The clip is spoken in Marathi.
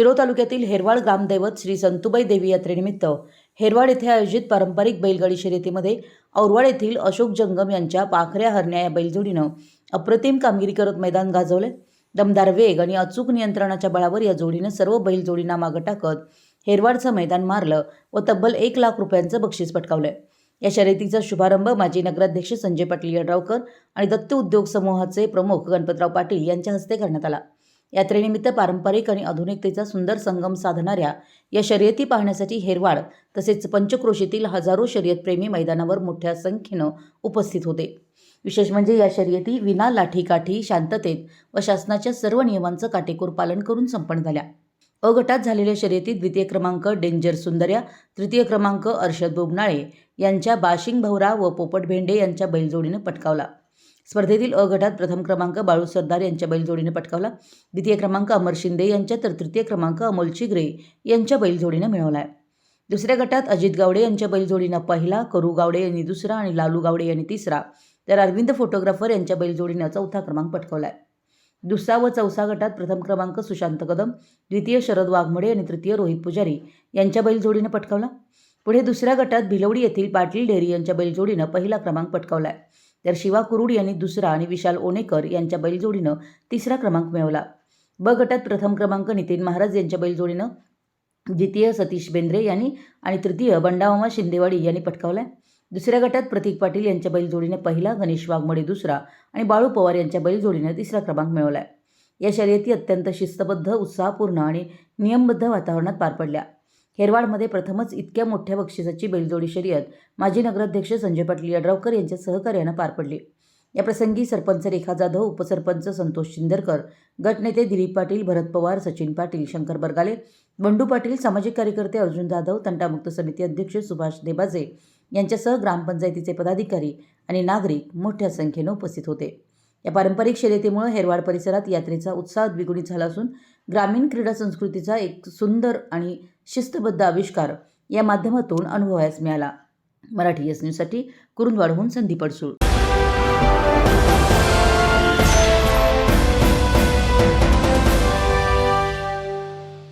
शिरो तालुक्यातील हेरवाड ग्रामदैवत श्री संतुबाई देवी यात्रेनिमित्त हेरवाड येथे आयोजित पारंपरिक बैलगाडी शर्यतीमध्ये औरवाड येथील अशोक जंगम यांच्या पाखऱ्या हरण्या या बैलजोडीनं अप्रतिम कामगिरी करत मैदान गाजवले. दमदार वेग आणि अचूक नियंत्रणाच्या बळावर या जोडीनं सर्व बैलजोडींना मागं टाकत हेरवाडचं मैदान मारलं व तब्बल एक लाख रुपयांचं बक्षीस पटकावलं. या शर्यतीचा शुभारंभ माजी नगराध्यक्ष संजय पाटील यड्रावकर आणि दत्त उद्योग समूहाचे प्रमुख गणपतराव पाटील यांच्या हस्ते करण्यात आला. यात्रेनिमित्त पारंपरिक आणि आधुनिकतेचा सुंदर संगम साधणाऱ्या या शर्यती पाहण्यासाठी हेरवाड तसेच पंचक्रोशीतील हजारो शर्यतप्रेमी मैदानावर मोठ्या संख्येनं उपस्थित होते. विशेष म्हणजे या शर्यती विना लाठीकाठी शांततेत व शासनाच्या सर्व नियमांचं काटेकोर पालन करून संपन्न झाल्या. अ गटात झालेल्या शर्यतीत द्वितीय क्रमांक डेंजर सुंदर्या तृतीय क्रमांक अर्षद बोबनाळे यांच्या बाशिंग भवरा व पोपट भेंडे यांच्या बैलजोडीनं पटकावला. स्पर्धेतील अ गटात प्रथम क्रमांक बाळू सरदार यांच्या बैलजोडीनं पटकावला. द्वितीय क्रमांक अमर शिंदे यांच्या तर तृतीय क्रमांक अमोल चिगरे यांच्या बैलजोडीनं मिळवला आहे दुसऱ्या गटात अजित गावडे यांच्या बैलजोडीनं पहिला करू गावडे यांनी दुसरा आणि लालू गावडे यांनी तिसरा. तर अरविंद फोटोग्राफर यांच्या बैलजोडीनं चौथा क्रमांक पटकावला आहे दुसरा व चौथा गटात प्रथम क्रमांक सुशांत कदम द्वितीय शरद वाघमोडे आणि तृतीय रोहित पुजारी यांच्या बैलजोडीनं पटकावला. पुढे दुसऱ्या गटात भिलवडी येथील पाटील डेरी यांच्या बैलजोडीनं पहिला क्रमांक पटकावला आहे तर शिवा कुरुड यांनी दुसरा आणि विशाल ओणेकर यांच्या बैलजोडीनं तिसरा क्रमांक मिळवला. ब गटात प्रथम क्रमांक नितीन महाराज यांच्या बैलजोडीनं द्वितीय सतीश बेंद्रे यांनी आणि तृतीय बंडामामा शिंदेवाडी यांनी पटकावला दुसऱ्या गटात प्रतीक पाटील यांच्या बैलजोडीने पहिला गणेश वाघमोडे दुसरा आणि बाळू पवार यांच्या बैलजोडीने तिसरा क्रमांक मिळवला या शर्यती अत्यंत शिस्तबद्ध उत्साहपूर्ण आणि नियमबद्ध वातावरणात पार पडल्या. हेरवाडमध्ये प्रथमच इतक्या मोठ्या बक्षिसाची बैलजोडी शर्यत माजी नगराध्यक्ष संजय पाटील यड्रावकर यांच्या सहकार्यानं पार पडली. या प्रसंगी सरपंच रेखा जाधव उपसरपंच संतोष शिंदरकर गटनेते दिलीप पाटील भरत पवार सचिन पाटील शंकर बरगाले बंडू पाटील सामाजिक कार्यकर्ते अर्जुन जाधव तंटामुक्त समिती अध्यक्ष सुभाष देबाजे यांच्यासह ग्रामपंचायतीचे पदाधिकारी आणि नागरिक मोठ्या संख्येनं उपस्थित होते. या पारंपरिक शर्यतीमुळे हेरवाड परिसरात यात्रेचा उत्साह द्विगुणित झाला असून ग्रामीण क्रीडा संस्कृतीचा एक सुंदर आणि शिस्तबद्ध आविष्कार या माध्यमातून अनुभवायस मिळाला. मराठी एस न्यूजसाठी कुरुंदवाडहून संदीप अडसूळ.